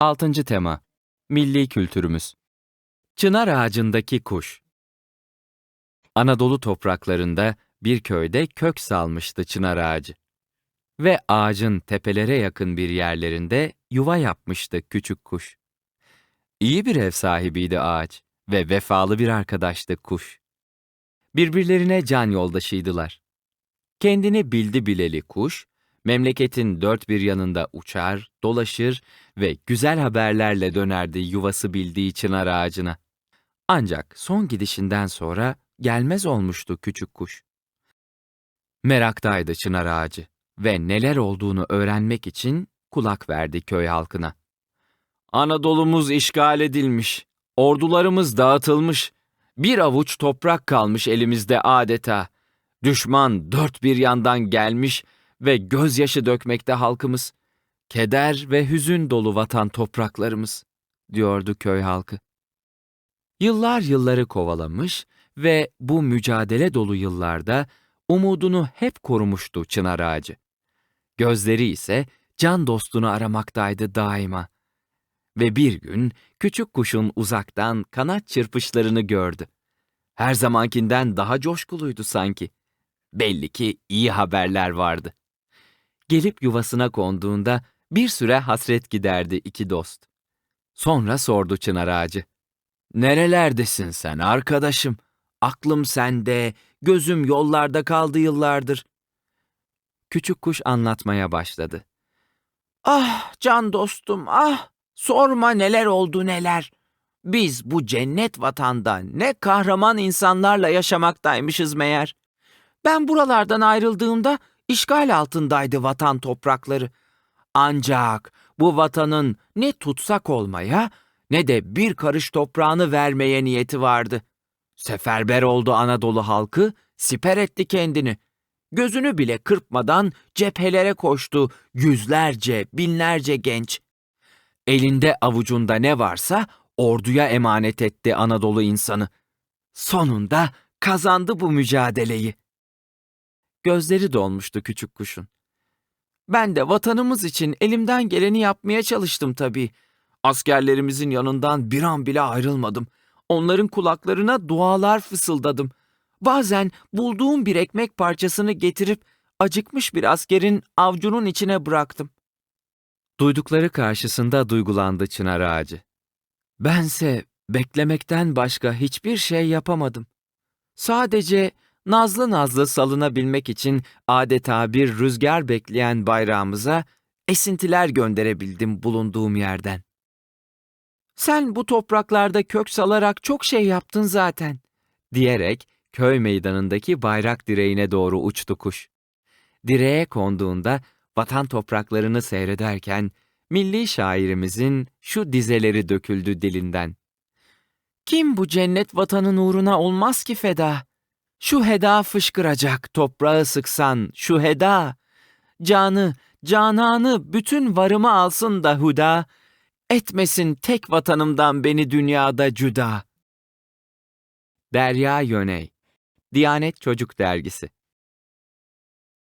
Altıncı tema Milli kültürümüz Çınar ağacındaki kuş Anadolu topraklarında bir köyde kök salmıştı çınar ağacı. Ve ağacın tepelere yakın bir yerlerinde yuva yapmıştı küçük kuş. İyi bir ev sahibiydi ağaç ve vefalı bir arkadaştı kuş. Birbirlerine can yoldaşıydılar. Kendini bildi bileli kuş, memleketin dört bir yanında uçar, dolaşır ve güzel haberlerle dönerdi yuvası bildiği çınar ağacına. Ancak son gidişinden sonra gelmez olmuştu küçük kuş. Meraktaydı çınar ağacı ve neler olduğunu öğrenmek için kulak verdi köy halkına. Anadolu'muz işgal edilmiş, ordularımız dağıtılmış, bir avuç toprak kalmış elimizde adeta. Düşman dört bir yandan gelmiş ve gözyaşı dökmekte halkımız. Keder ve hüzün dolu vatan topraklarımız, diyordu köy halkı. Yıllar yılları kovalamış ve bu mücadele dolu yıllarda umudunu hep korumuştu çınar ağacı. Gözleri ise can dostunu aramaktaydı daima. Ve bir gün küçük kuşun uzaktan kanat çırpışlarını gördü. Her zamankinden daha coşkuluydu sanki. Belli ki iyi haberler vardı. Gelip yuvasına konduğunda bir süre hasret giderdi iki dost. Sonra sordu çınar ağacı. Nerelerdesin sen arkadaşım? Aklım sende, gözüm yollarda kaldı yıllardır. Küçük kuş anlatmaya başladı. Ah can dostum ah sorma neler oldu neler. Biz bu cennet vatanda ne kahraman insanlarla yaşamaktaymışız meğer. Ben buralardan ayrıldığımda işgal altındaydı vatan toprakları. Ancak bu vatanın ne tutsak olmaya ne de bir karış toprağını vermeye niyeti vardı. Seferber oldu Anadolu halkı, siper etti kendini. Gözünü bile kırpmadan cephelere koştu yüzlerce, binlerce genç. Elinde avucunda ne varsa orduya emanet etti Anadolu insanı. Sonunda kazandı bu mücadeleyi. Gözleri dolmuştu küçük kuşun. Ben de vatanımız için elimden geleni yapmaya çalıştım tabii. Askerlerimizin yanından bir an bile ayrılmadım. Onların kulaklarına dualar fısıldadım. Bazen bulduğum bir ekmek parçasını getirip acıkmış bir askerin avcunun içine bıraktım. Duydukları karşısında duygulandı çınar ağacı. Bense beklemekten başka hiçbir şey yapamadım. Sadece nazlı nazlı salınabilmek için adeta bir rüzgar bekleyen bayrağımıza esintiler gönderebildim bulunduğum yerden. Sen bu topraklarda kök salarak çok şey yaptın zaten, diyerek köy meydanındaki bayrak direğine doğru uçtu kuş. Direğe konduğunda vatan topraklarını seyrederken milli şairimizin şu dizeleri döküldü dilinden. Kim bu cennet vatanın uğruna olmaz ki feda? Şu heda fışkıracak toprağı sıksan şu heda. Canı, cananı bütün varımı alsın da huda. Etmesin tek vatanımdan beni dünyada cüda. Derya Yöney Diyanet Çocuk Dergisi